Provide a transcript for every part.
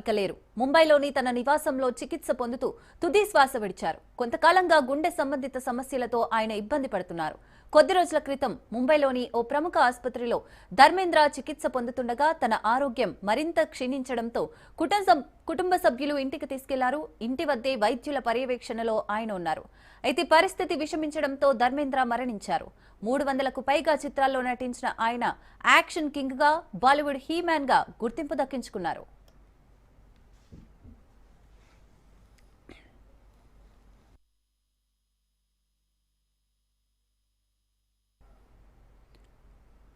ఇక లేరు. ముంబైలోని తన నివాసంలో చికిత్స పొందుతూ తుది శ్వాస విడిచారు. కొంతకాలంగా గుండె సంబంధిత సమస్యలతో ఆయన ఇబ్బంది పడుతున్నారు. కొద్ది రోజుల క్రితం ముంబైలోని ఓ ప్రముఖ ఆసుపత్రిలో ధర్మేంద్ర చికిత్స పొందుతుండగా తన ఆరోగ్యం మరింత క్షీణించడంతో కుటుంబ కుటుంబ సభ్యులు ఇంటికి తీసుకెళ్ళారు. ఇంటి వద్దే వైద్యుల పర్యవేక్షణలో ఆయన ఉన్నారు. అయితే పరిస్థితి విషమించడంతో ధర్మేంద్ర మరణించారు. మూడు వందలకు పైగా చిత్రాల్లో నటించిన ఆయన యాక్షన్ కింగ్గా బాలీవుడ్ హీమ్యాన్గా గుర్తింపు దక్కించుకున్నారు.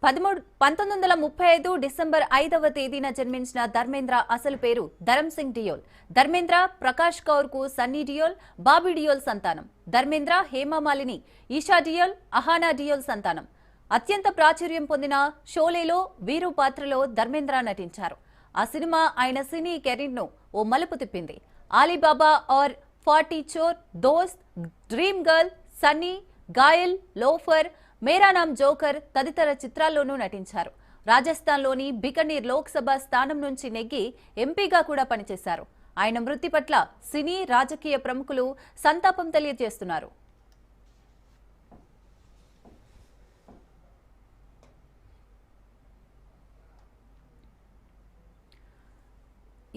పదమూడు పంతొమ్మిది వందల ముప్పై ఐదు డిసెంబర్ ఐదవ తేదీన జన్మించిన ధర్మేంద్ర అసలు పేరు ధరమ్ సింగ్ డియోల్. ధర్మేంద్ర ప్రకాష్ కౌర్కు సన్నీ డియోల్ బాబీ డియోల్ సంతానం. ధర్మేంద్ర హేమమాలిని ఈషా డియోల్ అహానా డియోల్ సంతానం. అత్యంత ప్రాచుర్యం పొందిన షోలేలో వీరు పాత్రలో ధర్మేంద్ర నటించారు. ఆ సినిమా ఆయన సినీ కెరీర్ను ఓ మలుపు తిప్పింది. Ali Baba are forty Chor Dost dream girl Sunny Ghayal loafer Mera Naam joker తదితర చిత్రాల్లోనూ నటించారు. రాజస్థాన్లోని బికనీర్ లోక్సభ స్థానం నుంచి నెగ్గి ఎంపీగా కూడా పనిచేశారు. ఆయన మృతి పట్ల సినీ రాజకీయ ప్రముఖులు సంతాపం తెలియజేస్తున్నారు.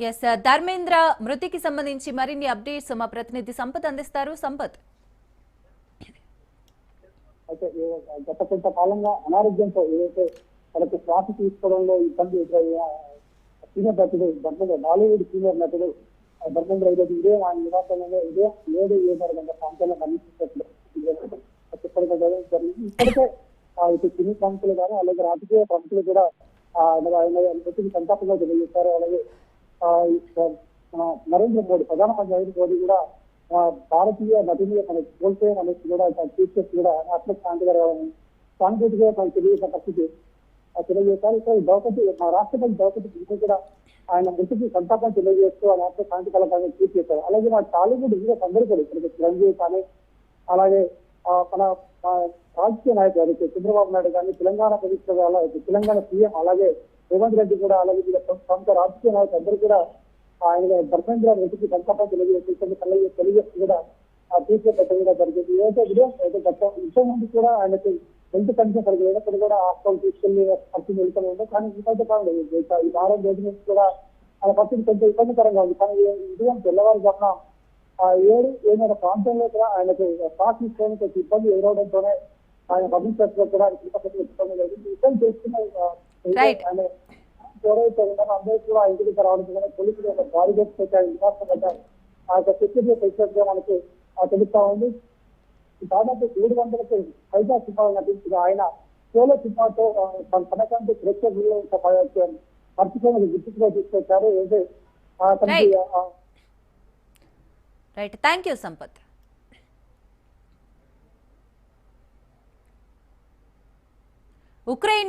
ఎస్ ధర్మేంద్ర మృతికి సంబంధించి మరిన్ని అప్డేట్స్ మా ప్రతినిధి సంపత్ అందిస్తారు. సంపత్. అయితే ఏ- గత కొంతకాలంగా అనారోగ్యంతో ఏదైతే తనకు శ్వాస తీసుకోవడంలో ఇబ్బంది ఎదురయ్యే సీనియర్ నటుడు ధర్మేంద్ర బాలీవుడ్ సీనియర్ నటుడు ధర్మేంద్ర ఏదైతే ఇదే ఆయన నివాసంలో ఇదే ఏడు ఏడు గంట ప్రాంతంలో మరణించినట్లు చెప్పడం జరిగింది ఇప్పటికే ఆ ఇటు సినీ ప్రముఖులు కానీ అలాగే రాజకీయ ప్రముఖులు కూడా ఆయన ఆయన సంతాపంగా తెలియజేశారు. అలాగే నరేంద్ర మోడీ ప్రధానమంత్రి నరేంద్ర మోడీ కూడా భారతీయ నటిని మనకి కోల్పోయిన అనేసి కూడా టీచర్స్ కూడా ఆత్మ శాంతి కలగాలని సాంకేతిక మనకు తెలియని పరిస్థితి. ఆ తెలియజేశారు. ఇక్కడ ద్రౌపది మా రాష్ట్రపతి ద్రౌపది కూడా ఆయన మృతికి సంతాపం తెలియజేస్తూ ఆయన ఆత్మ శాంతి కలగాలని ట్వీట్ చేశారు. అలాగే మా టాలీవుడ్ హీరోస్ అందరూ కూడా ఇక్కడ చిరంజీవి కానీ అలాగే మన రాజకీయ నాయకులు అయితే చంద్రబాబు నాయుడు కానీ తెలంగాణ ప్రభుత్వం తెలంగాణ సీఎం అలాగే రేవంత్ రెడ్డి కూడా అలాగే ప్రముఖ రాజకీయ నాయకులు అందరూ కూడా ఆయన ధర్మేంద్ర రెడ్డికి సంతాపం తెలియజేసి తెలియ తెలియజేస్తూ కూడా ఆ తీర్పు పెట్టడం కూడా జరిగింది. ఏదైతే విడియో అయితే గత ఇంత ముందు కూడా ఆయనకి హెల్త్ కండిషన్ సరిగ్గా లేనప్పుడు కూడా హాస్పిటల్ తీసుకెళ్ళి పరిస్థితి వెళ్తూ ఉంది కానీ మధ్య కాలంలో ఈ- వారం రోజుల నుంచి కూడా ఆయన పరిస్థితి కొంచెం ఇబ్బందికరంగా ఉంది. కానీ ఉదయం తెల్లవారుజామున ఆ ఏడు ఏమైనా ప్రాంతంలో కూడా ఆయనకు శ్వాస తీసుకోవడానికి కొంచెం ఇబ్బంది ఎదురవడంతోనే ఆయన పబ్లిక్ ప్లేస్లో కూడా ఇబ్బంది ఇబ్బంది చేసుకున్న. ఆయన ఎవరైతే ఉన్నారో అందరూ కూడా ఇంటి దగ్గర రావడం కానీ పోలీసులు ఒక బాడీ గేట్స్ పెట్టారు నివాసం పెట్టారు ఆ యొక్క సెక్యూరిటీ పెంచినట్టుగా మనకి ఆ, తెలుస్తా ఉంది. దాదాపు ఏడు వందలకు పైగా సినిమాలు నటించిన ఆయన సోలో సినిమాతో తన పథకానికి ప్రేక్షకులు మర్చిపోయిన గుర్తుగా తీసుకొచ్చారు. ఏదైతే ఆ, తనకి Right. ఆ, right thank you Sampath Ukraine